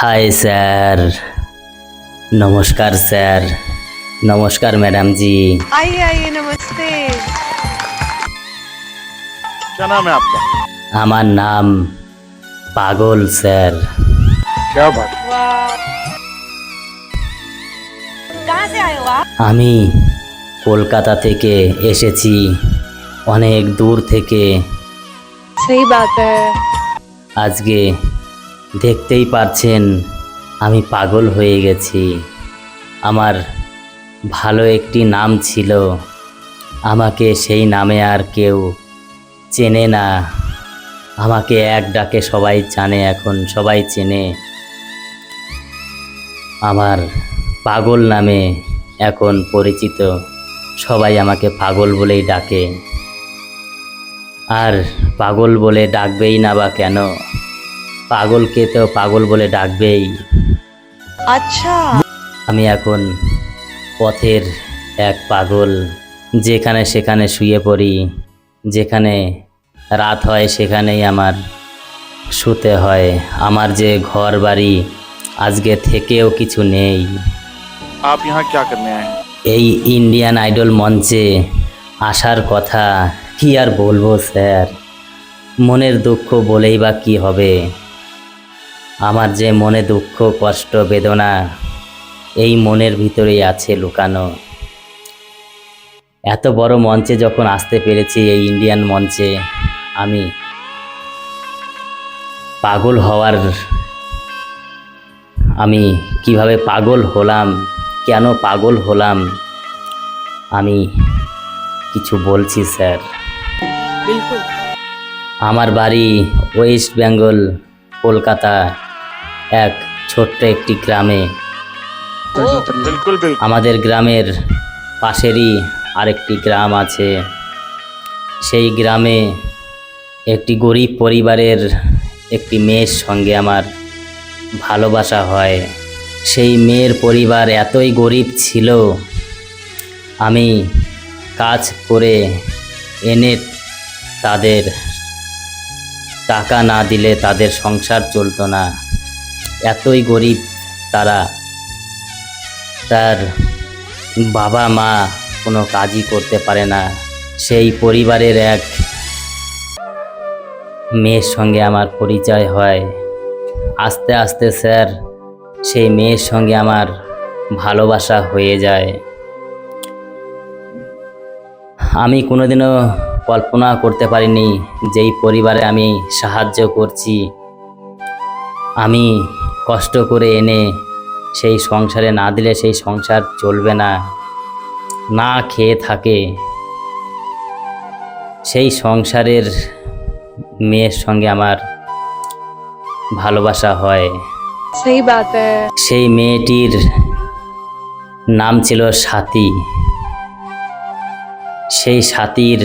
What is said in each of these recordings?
High sir নমস্কার sir নমস্কার madam ji आइए आइए नमस्ते क्या नाम है आपका আমার নাম পাগল স্যার क्या बात वाह कहाँ से आए हो आप আমি কলকাতা থেকে এসেছি অনেক দূর থেকে सही बात है আজকে দেখতেই পারছেন, আমি পাগল হয়ে গেছি। আমার ভালো একটি নাম ছিল। আমাকে সেই নামে আর কেউ চেনে না। আমাকে এক ডাকে সবাই জানে এখন, সবাই চেনে। আমার পাগল নামে এখন পরিচিত সবাই আমাকে পাগল বলেই ডাকে। আর পাগল বলে ডাকবেই না বা কেন? পাগলকে তো পাগল বলে ডাকবেই। আচ্ছা। আমি এখন পথের এক পাগল যেখানে সেখানে শুয়ে পড়ি যেখানে রাত হয় সেখানেই আমার শুতে হয়। আমার যে ঘর বাড়ি আজকে থেকেও কিছু নেই। এই ইন্ডিয়ান আইডল মঞ্চে আসার কথা কি আর বলব স্যার? মনের দুঃখ বলেই বা কি হবে? আমার যে মনে দুঃখ কষ্ট বেদনা এই মনের ভিতরেই আছে লুকানো। এত বড় মঞ্চে যখন আসতে পেরেছি এই ইন্ডিয়ান মঞ্চে আমি পাগল হওয়ার আমি কীভাবে পাগল হলাম কেন পাগল হলাম আমি কিছু বলছি স্যার। আমার বাড়ি ওয়েস্ট বেঙ্গল কলকাতা। এক ছোট্ট একটি গ্রামে। আমাদের গ্রামের পাশেরই আরেকটি গ্রাম আছে। সেই গ্রামে একটি গরিব পরিবারের একটি মেয়ের সঙ্গে আমার ভালোবাসা হয়। সেই মেয়ের পরিবার এতই গরিব ছিল আমি কাজ করে এনে তাদের টাকা না দিলে তাদের সংসার চলতো না। এতই গরিব তারা তার বাবা মা কোনো কাজই করতে পারে না। সেই পরিবারের এক মেয়ের সঙ্গে আমার পরিচয় হয়। আস্তে আস্তে স্যার, সেই মেয়ের সঙ্গে আমার ভালোবাসা হয়ে যায়। আমি কোনোদিনও কল্পনা করতে পারিনি যেই পরিবারে আমি সাহায্য করছি। আমি কষ্ট করে এনে সেই সংসারে না দিলে সেই সংসার চলবে না না খেয়ে থাকে। সেই সংসারের মেয়ের সঙ্গে আমার ভালোবাসা হয়। সেই মেয়েটির নাম ছিল সাথী। সেই সাথীর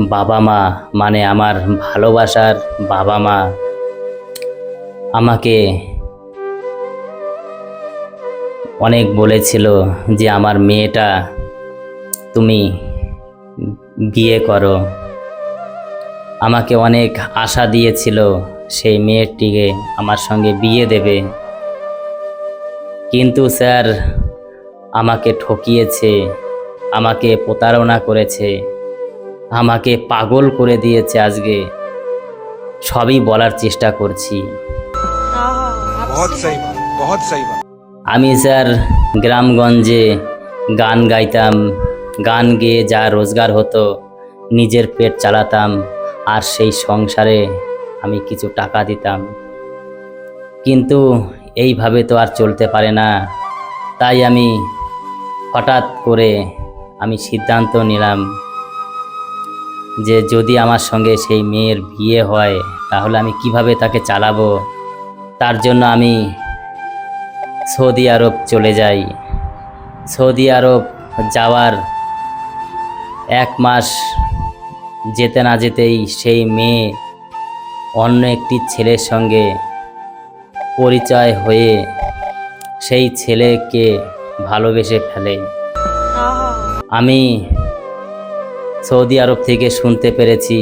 বাবা মা মানে আমার ভালোবাসার বাবা মা। আমাকে অনেক বলেছিল যে আমার মেয়েটা তুমি বিয়ে করো। আমাকে অনেক আশা দিয়েছিল সেই মেয়েটিকে আমার সঙ্গে বিয়ে দেবে। কিন্তু স্যার আমাকে ঠকিয়েছে আমাকে প্রতারণা করেছে আমাকে পাগল করে দিয়েছে আজকে। সবই বলার চেষ্টা করছি। বহুত সহি বহুত সহি আমি স্যার গ্রামগঞ্জে গান গাইতাম, গান গেয়ে যা রোজগার হতো, নিজের পেট চালাতাম, আর সেই সংসারে আমি কিছু টাকা দিতাম। কিন্তু এইভাবে তো আর চলতে পারে না। তাই আমি হঠাৎ করে আমি সিদ্ধান্ত নিলাম যে যদি আমার সঙ্গে সেই মেয়ের বিয়ে হয়, তাহলে আমি কীভাবে তাকে চালাবো? তার জন্য আমি সৌদি আরব চলে যাই। সৌদি আরব যাওয়ার এক মাস যেতে না যেতেই সেই মেয়ে অন্য একটি ছেলের সঙ্গে পরিচয় হয়ে সেই ছেলেকে ভালোবেসে ফেলে। আমি সৌদি আরব থেকে শুনতে পেরেছি,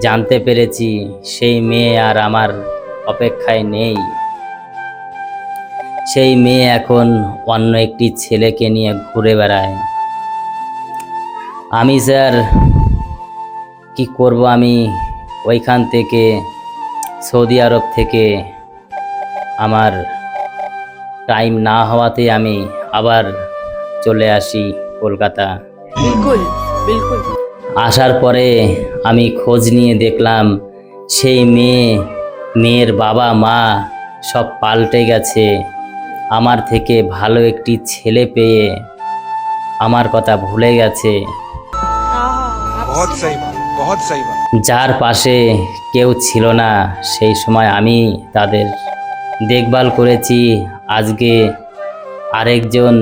জানতে পেরেছি সেই মেয়ে আর আমার অপেক্ষায় নেই। সেই মেয়ে এখন অন্য একটি ছেলেকে নিয়ে ঘুরে বেড়ায়। আমি স্যার কি করব আমি? ওইখান থেকে সৌদি আরব থেকে আমার টাইম না হওয়াতে আমি আবার চলে আসি কলকাতা। আসার পরে আমি খোঁজ নিয়ে দেখলাম সেই মেয়ে মেয়ের বাবা মা সব পাল্টে গেছে। আমার থেকে ভালো একটি ছেলে পেয়ে আমার কথা ভুলে গেছে। যার পাশে কেউ ছিল না সেই সময় আমি তাদের দেখভাল করেছি। আজকে আরেকজন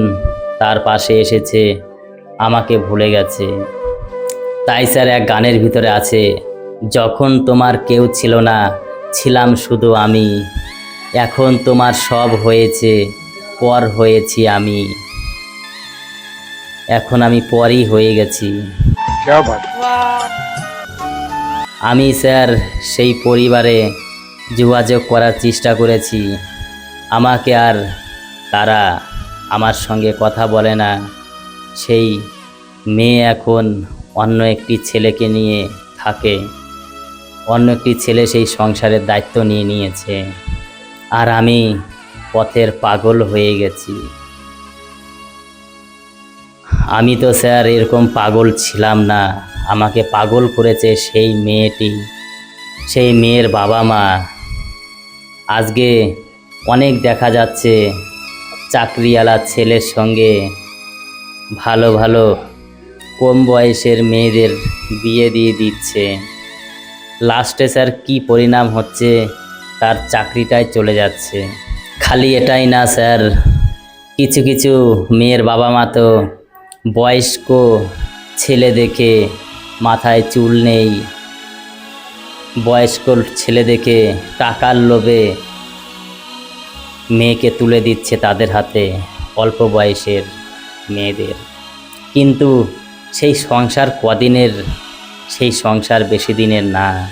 তার পাশে এসেছে আমাকে ভুলে গেছে। তাই স্যার এক গানের ভিতরে আছে যখন তোমার কেউ ছিল না ছিলাম শুধু আমি। এখন তোমার সব হয়েছে পর হয়েছি আমি। এখন আমি পরই হয়ে গেছি। আমি স্যার সেই পরিবারে যোগাযোগ করার চেষ্টা করেছি। আমাকে আর তারা আমার সঙ্গে কথা বলে না। সেই মেয়ে এখন অন্য একটি ছেলেকে নিয়ে থাকে। অন্য একটি ছেলে সেই সংসারের দায়িত্ব নিয়ে নিয়েছে। আর আমি পথের পাগল হয়ে গেছি। আমি তো স্যার এরকম পাগল ছিলাম না। আমাকে পাগল করেছে সেই মেয়েটি। সেই মেয়ের বাবা মা। আজকে অনেক দেখা যাচ্ছে চাকরিওয়ালা ছেলের সঙ্গে। ভালো ভালো, কম বয়সের মেয়েদের বিয়ে দিয়ে দিচ্ছে। লাস্টে স্যার কি পরিণাম হচ্ছে তার চাকরিটাই চলে যাচ্ছে। খালি এটাই না, স্যার। কিছু কিছু মেয়ের বাবা মা তো বয়স্ক ছেলে দেখে মাথায় চুল নেই। বয়স্ক ছেলে দেখে টাকার লোভে মেয়েকে তুলে দিচ্ছে তাদের হাতে অল্প বয়সের মেয়েদের। কিন্তু সেই সংসার কদিনের? সেই সংসার বেশি দিনের না।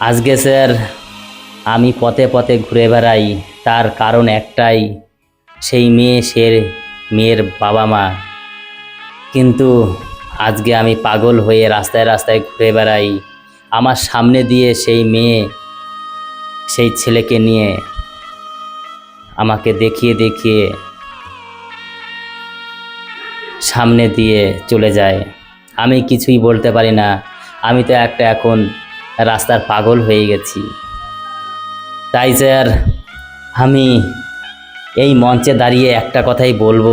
আজকে স্যার, আমি পথে পথে ঘুরে বেড়াই, তার কারণ একটাই, সেই মেয়ে সে মেয়ের বাবা মা। কিন্তু আজকে আমি পাগল হয়ে রাস্তায় রাস্তায় ঘুরে বেড়াই, আমার সামনে দিয়ে সেই মেয়ে, সেই ছেলেকে নিয়ে, আমাকে দেখিয়ে দেখিয়ে সামনে দিয়ে চলে যায়। আমি কিছুই বলতে পারি না, আমি তো একটা এখন রাস্তার পাগল হয়ে গেছি। তাই স্যার আমি এই মঞ্চে দাঁড়িয়ে একটা কথাই বলব।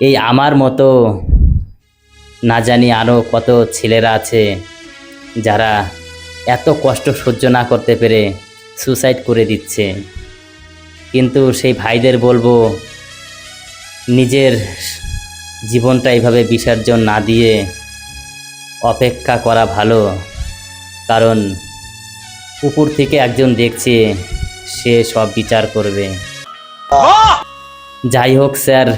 এই আমার মতো না জানি আরও কত ছেলেরা আছে যারা এত কষ্ট সহ্য না করতে পেরে সুসাইড করে দিচ্ছে। কিন্তু সেই ভাইদের বলব, নিজের জীবনটা এইভাবে বিসর্জন না দিয়ে অপেক্ষা করা ভালো। কারণ কুকুর থেকে একজন দেখছে সে সব বিচার করবে। যাই হোক স্যার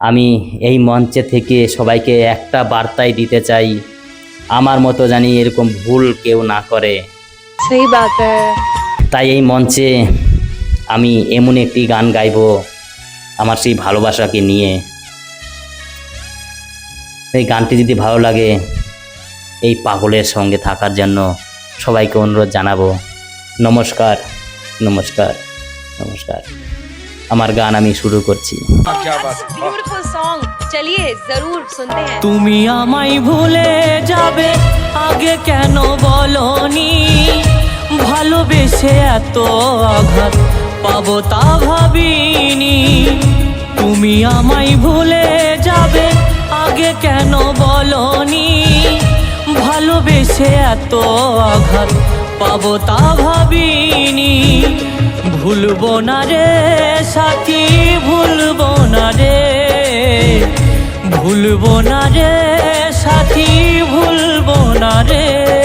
আমি এই মঞ্চে থেকে সবাইকে একটা বার্তাই দিতে চাই। আমার মতো জানি এরকম ভুল কেউ না করে। তাই এই মঞ্চে আমি এমন একটি গান গাইব আমার সেই ভালোবাসাকে নিয়ে। এই গানটি যদি ভালো লাগে এই পাগলের সঙ্গে থাকার জন্য সবাইকে অনুরোধ জানাব। নমস্কার নমস্কার নমস্কার। আমার গান আমি শুরু করছি। তুমি আমায় ভুলে যাবে আগে কেন বলনি? ভালোবেসে এত আঘাত পাবো তা ভাবিনি। তুমি আমায় ভুলে ভালোবেসে এত আঘাত? পাবো তা ভাবিনি। ভুলবো না রে সাথী, ভুলবো না রে। ভুলবো না রে সাথী, ভুলবো না রে।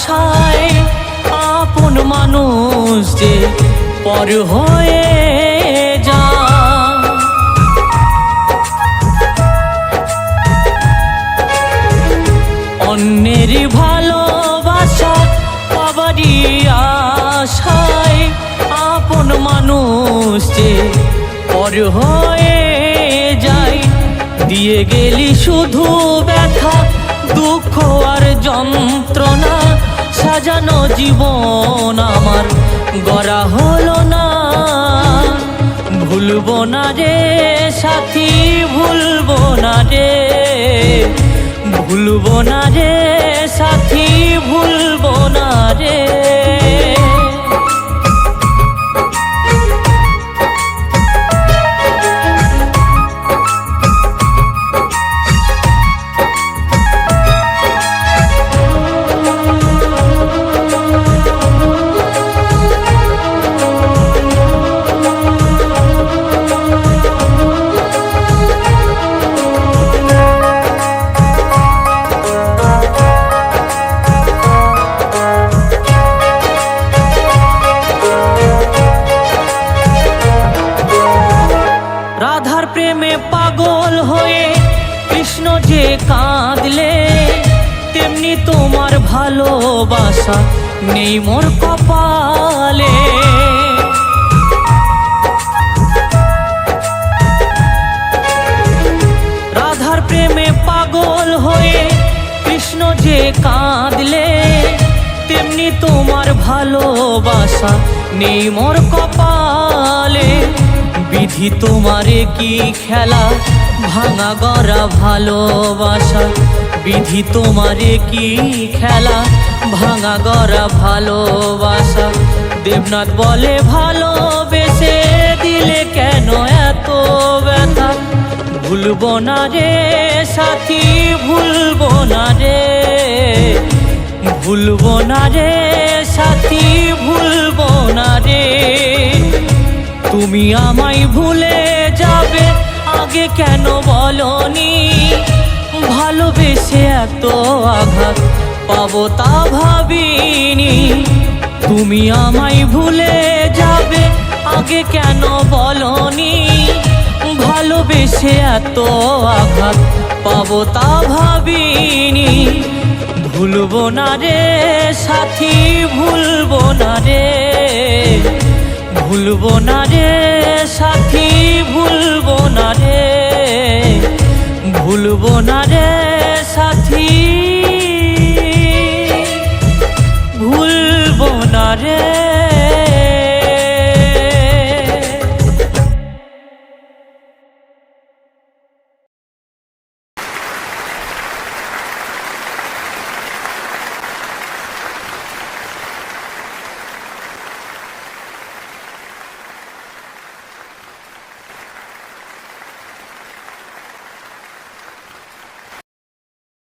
আশায় আপন মানুষ যে পর হয়ে যায়। অন্যের ভালোবাসা পাবারই আশায় আপন মানুষ যে পর হয়ে যায়। দিয়ে গেলি শুধু ব্যথা, দুঃখ আর যন্ত্রণা সাজানো জীবন আমার গড়া হলো না। ভুলবো না রে সাথী, ভুলবো না রে। ভুলবো না রে সাথী, ভুলবো না রে। ভালোবাসা নেই মোর কপালে। রাধার প্রেমে পাগল হয়ে কৃষ্ণ যে কাঁদলে, তেমনি তোমার ভালোবাসা নেই মোর কপালে। বিধি তোমারে কি খেলা, ভাঙা গড়া ভালোবাসা বিধি তোমারে কি খেলা? ভাঙা গড়া ভালোবাসা। দেবনাথ বলে, ভালোবেসে দিলে কেন এত ব্যথা? ভুলবো না রে, সাথী, ভুলবো না রে। ভুলবো না রে, সাথী, ভুলবো না রে। তুমি আমায় ভুলে যাবে, আগে কেন বলনি? ভালোবেসে এত আঘাত পাবো তা ভাবিনি। তুমি আমায় ভুলে যাবে, আগে কেন বলনি? ভালোবেসে এত আঘাত পাবো তা ভাবিনি। ভুলবো না রে সাথী, ভুলবো না রে। ভুলবো না রে সাথী, ভুলবো না রে। ভুলবো না রে সাথী। ভুলব না রে।